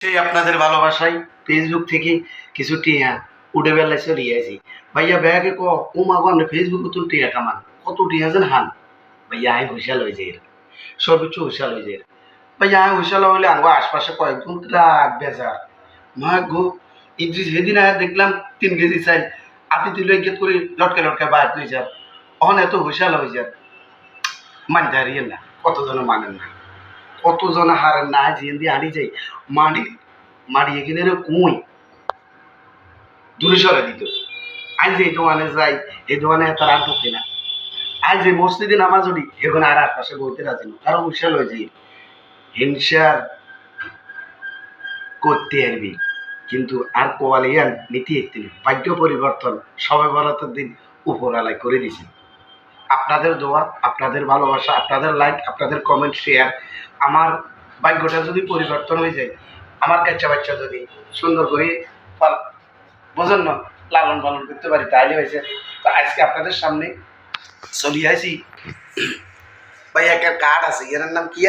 সেই আপনাদের ভালোবাসায় ফেসবুক থেকে কিছু টিয়া উঠে বেলায় চলে আছি ভাইয়া, ব্যাগে ক, ও মা ফেসবুক তুল টিয়া কামান কত টিয়া যেন হান। ভাইয়া, আয় হুশাল হয়ে যায় সর্বোচ্চ হুশাল হয়ে যায় ভাইয়া, আয় হুশাল হইলে আঙ্গো আশপাশে কয়েকজন রাগ বেজার মা গো, ইদ্রিস, সেদিন আয় দেখলাম তিন কেজি চাই আতি তুলে গেত করে লটকে লটকে বাদ হয়ে যান অহন এত হুশাল হয়ে যান মানতে হারিয়েন না। কতজন মানেন না। কতজন হারেন না জিয়ে দিয়ে হারিয়ে যাই মাড়ি কিনে রে কুই। দূরে সরে দিত। আজ এই দোকানে যাই, এই দোকানে তার আর ঢুকে না। আজ এই মসজিদে নামাজ উঠি এখন আর আর পাশে বলতে রাজি না। কারণ উৎসাহ হয়েছে হিংসার করতে আরবি কিন্তু আর কোয়ালিয়ান নীতি একটি ভাগ্য পরিবর্তন সবে বরাতের দিন উপরালায় করে দিয়েছে আপনাদের দোয়া, আপনাদের ভালোবাসা, আপনাদের লাইক আপনাদের কমেন্ট শেয়ার আমার ভাগ্যটা যদি পরিবর্তন হয়ে যায়, আমার কাচ্চা বাচ্চা যদি সুন্দর করে বোঝেন না, লালন পালন করতে পারি তাইলে হয়েছে। তো আজকে আপনাদের সামনে চলি আসি ভাই, একটা কার্ড আছে, এর নাম কি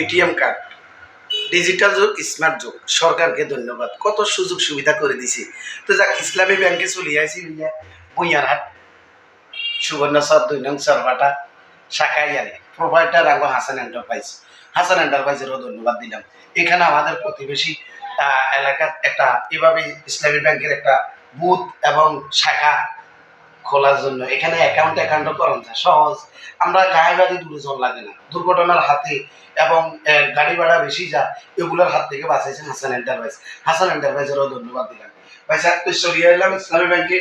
এটিএম কার্ড ডিজিটাল যুগ স্মার্ট যুগ। সরকারকে ধন্যবাদ। কত সুযোগ সুবিধা করে দিছে। তো যাক, ইসলামী ব্যাংকে চলে আসি বইয়ারহাট সুবর্ণ সর দুই নং সরবাটা শাখাই আরে প্রোভাইডার আঙ্গ হাসান এন্টারপ্রাইজ হাসান এন্টারপ্রাইজেরও ধন্যবাদ দিলাম। এখানে আমাদের প্রতিবেশী এলাকার একটা এভাবে ইসলামী ব্যাংকের একটা বুথ এবং শাখা খোলার জন্য। এখানে অ্যাকাউন্ট অ্যাকাউন্টও করান সহজ। আমরা গায়ে বাড়ি দূরে জল লাগে না। দুর্ঘটনার হাতে এবং গাড়ি ভাড়া বেশি যা, এগুলোর হাত থেকে বাঁচাইছেন হাসান এন্টারপ্রাইজ হাসান এন্টারপ্রাইজেরও ধন্যবাদ দিলাম। ভাই সরিয়ে এলাম ইসলামী ব্যাংকে।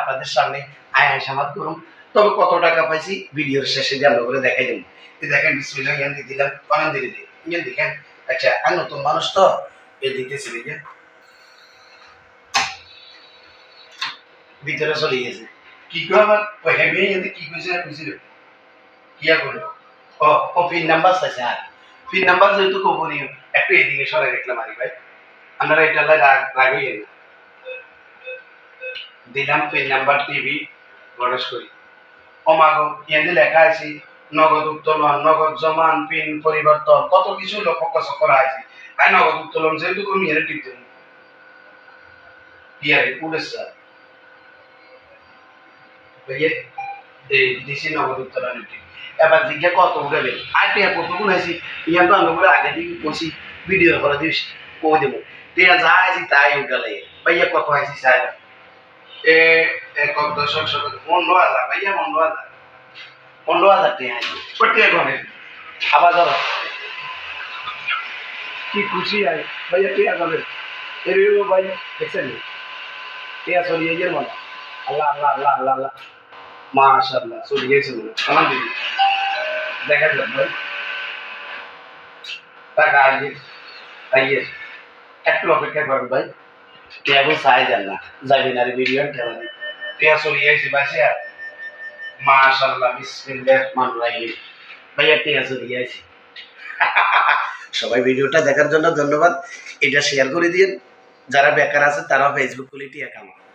আপনাদের সামনে আয় করুন। তবে কত টাকা পাইছি? ভিডিওর শেষে জানলো করে দেখাই দেবো। দেখেন, বিসমিল্লাহ, ইয়ান দিয়ে দিলাম। দিয়ে দিই দেখেন আচ্ছা আর নতুন মানুষ তো এ ভিতরে চলে গেছে কি করে আমার হেভি ইয়াতে কি কইছে না কইছিল কি আর করল ও ও পিন নাম্বার চাইছে আর পিন নাম্বার যেহেতু গোপনীয় একটু এদিকে সরে দেখলাম আরি ভাই আপনারা এটা রাগ রাগই না দিলাম পিন নাম্বার টিভি গণেশ করি অমাগো এনে লেখা আছে, নগদ উত্তোলন, নগদ জমান, পিন পরিবর্তন কত কিছু লক্ষ্য করা আছে আর নগদ উত্তোলন যেহেতু তুমি এর টিপ দেবো ইয়ারে পুলিশ ভাইয়ে এই দিছি উত্তোলনের টিপ এবার জিজ্ঞা কত উঠাবে আর টিয়া কত গুণ আছে ইয়ান তো আমি আগে দিকে বসি ভিডিও করে দিস, কই দেবো? টিয়া যা আছে তাই উঠালে ভাইয়া, কত আছে চাই এ এক দশক শতক পনেরো হাজার, ভাইয়া, পনেরো হাজার। পনেরো হাজার টাকা আছে কোটি এখন? আবার ধরো। কি খুশি আয় ভাইয়া টিয়া যাবে এর ভাই টিয়া আল্লাহ আল্লাহ আল্লাহ আল্লাহ আল্লাহ। চলে গেছে দিদি দেখা যাক ভাই। টাকা আইয়ে আইয়ে। একটু অপেক্ষা ভাই। যান না। টিয়া চলে গেছে, বাসে আর। রহমানির রহিম। ভাইয়া চলে গেছে। সবাই ভিডিওটা দেখার জন্য ধন্যবাদ। এটা শেয়ার করে দিন যারা বেকার আছে তারা ফেসবুক খুলে টিয়া কামাও।